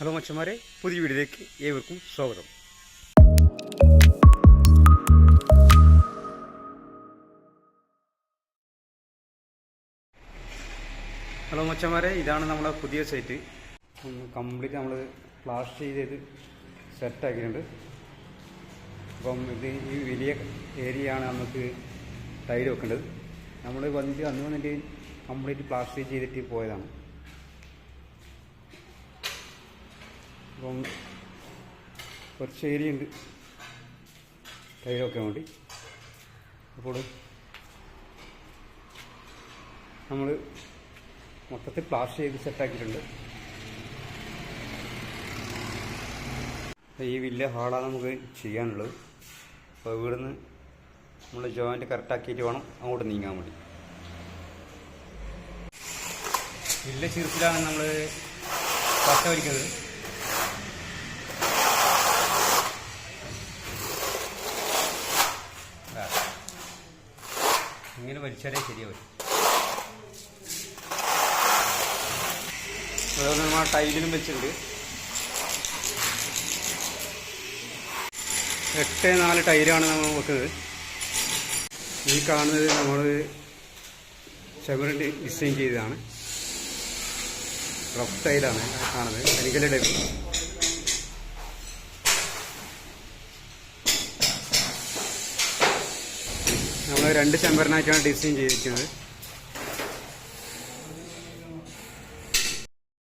Hello മച്ചന്മാരെ പുതിയ വീഡിയോയിലേക്ക് ഏവർക്കും സ്വാഗതം. ഹലോ മച്ചന്മാരെ ഇതാണ് നമ്മുടെ പുതിയ സൈറ്റ് കംപ്ലീറ്റ് നമ്മൾ പ്ലാസ്റ്റർ ചെയ്ത് സെറ്റ് ആക്കിയിട്ടുണ്ട്. അപ്പം ഇത് ഈ വലിയ ഏരിയയാണ് നമുക്ക് ടൈൽ വെക്കേണ്ടത്. നമ്മൾ വന്നിട്ട് അന്ന് വന്നിട്ട് കംപ്ലീറ്റ് പ്ലാസ്റ്റർ ചെയ്തിട്ട് പോയതാണ്. അപ്പം കുറച്ച് ഏരിയ ഉണ്ട് വേണ്ടി അപ്പോൾ നമ്മൾ മൊത്തത്തിൽ പ്ലാസ്റ്റർ ചെയ്ത് സെറ്റാക്കിയിട്ടുണ്ട്. ഈ വലിയ ഹാളാണ് നമുക്ക് ചെയ്യാനുള്ളത്. അപ്പോൾ ഇവിടുന്ന് നമ്മൾ ജോയിന്റ് കറക്റ്റാക്കിയിട്ട് വേണം അങ്ങോട്ട് നീങ്ങാൻ വേണ്ടി. വലിയ ചെറുപ്പിലാണ് നമ്മൾ പച്ച വരിക്കുന്നത് ഇങ്ങനെ വലിച്ചാലേ ശരിയാവും. ആ ടൈലിലും വെച്ചിട്ടുണ്ട്. എട്ട് നാല് ടൈലാണ് നമ്മൾ വെക്കുന്നത്. ഈ കാണുന്നത് നമ്മൾ ചവറിന്റെ ഡിസൈൻ ചെയ്തതാണ്. റഫ് ടൈലാണ് കാണുന്നത്. ടൈപ്പ് നമ്മൾ രണ്ട് ചെമ്പറിനായിട്ടാണ് ഡിസൈൻ ചെയ്തിരിക്കുന്നത്.